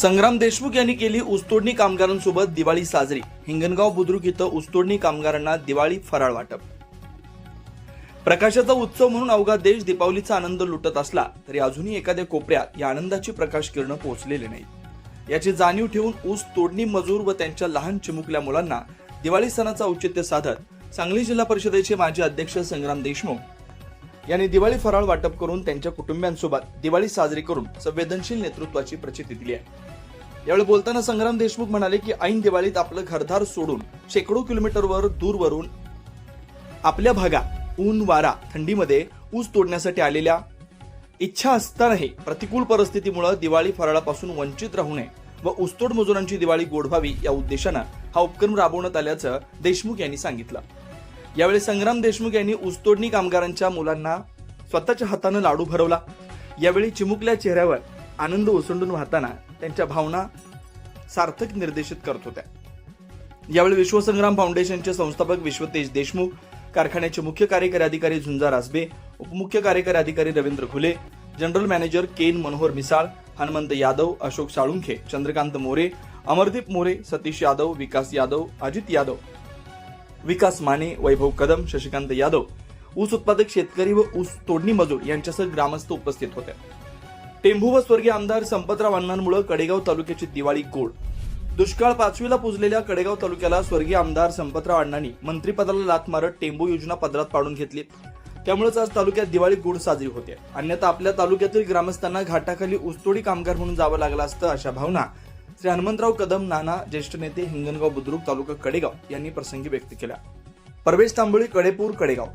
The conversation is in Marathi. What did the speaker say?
संग्राम देशमुख यांनी केली ऊसतोडणी कामगारांसोबत दिवाळी साजरी. हिंगणगाव बुद्रुक इथं ऊसतोडणी कामगारांना दिवाळी फराळ वाटप. प्रकाशाचा उत्सव म्हणून अवघा देश दीपावलीचा आनंद लुटत असला तरी अजूनही एखाद्या कोपऱ्यात या आनंदाची प्रकाश किरण पोहोचलेली नाही याची जाणीव ठेवून ऊस तोडणी मजूर व त्यांच्या लहान चिमुकल्या मुलांना दिवाळी सणाचा औचित्य साधत सांगली जिल्हा परिषदेचे माजी अध्यक्ष संग्राम देशमुख यांनी दिवाळी फराळ वाटप करून त्यांच्या कुटुंबियांसोबत दिवाळी साजरी करून संवेदनशील नेतृत्वाची प्रचिती दिली आहे. यावेळी बोलताना संग्राम देशमुख म्हणाले की ऐन दिवाळीत आपलं घरदार सोडून शेकडो किलोमीटरवर दूरवरून आपल्या भागात ऊन वारा थंडीमध्ये ऊस तोडण्यासाठी आलेल्या इच्छा असतानाही प्रतिकूल परिस्थितीमुळे दिवाळी फराळापासून वंचित राहू नये व ऊसतोड मजुरांची दिवाळी गोड व्हावी या उद्देशानं हा उपक्रम राबवण्यात आल्याचं देशमुख यांनी सांगितलं. यावेळी संग्राम देशमुख यांनी ऊसतोडणी कामगारांच्या मुलांना स्वतःच्या हातानं लाडू भरवला. यावेळी चिमुकल्या चेहऱ्यावर आनंद ओसंडून वाहताना त्यांच्या भावना सार्थक निर्देशित करत होत्या. यावेळी विश्वसंग्राम फाउंडेशनचे संस्थापक विश्वतेज देशमुख कारखान्याचे मुख्य कार्यकारी अधिकारी झुंजा रासबे उपमुख्य कार्यकारी अधिकारी Ravindra Ghule general manager cane Manohar Misal Hanumant Yadav Ashok Salunkhe Chandrakant More Amardeep More Satish Yadav Vikas Yadav Ajit Yadav Vikas Mane Vaibhav Kadam Shashikant Yadav ऊस उत्पादक शेतकरी व ऊस तोडणी मजूर यांच्यासह ग्रामस्थ उपस्थित होते. टेंभू व स्वर्गीय आमदार संपतराव अण्णांमुळे कडेगाव तालुक्याची दिवाळी गोड. दुष्काळ पाचवीला पुजलेल्या कडेगाव तालुक्याला स्वर्गीय आमदार संपतराव अण्णांनी मंत्रिपदाला लात मारत टेंबू योजना पदरात पाडून घेतली. त्यामुळेच आज तालुक्यात दिवाळी गोड साजरी होते. अन्यथा आपल्या तालुक्यातील ग्रामस्थांना घाटाखाली ऊसतोडी कामगार म्हणून जावं लागलं असतं अशा भावना श्री हनुमंतराव कदम नाना ज्येष्ठ नेते हिंगणगाव बुद्रुक तालुका कडेगाव यांनी प्रसंगी व्यक्त केल्या. परवेश तांबोळी कडेपूर कडेगाव.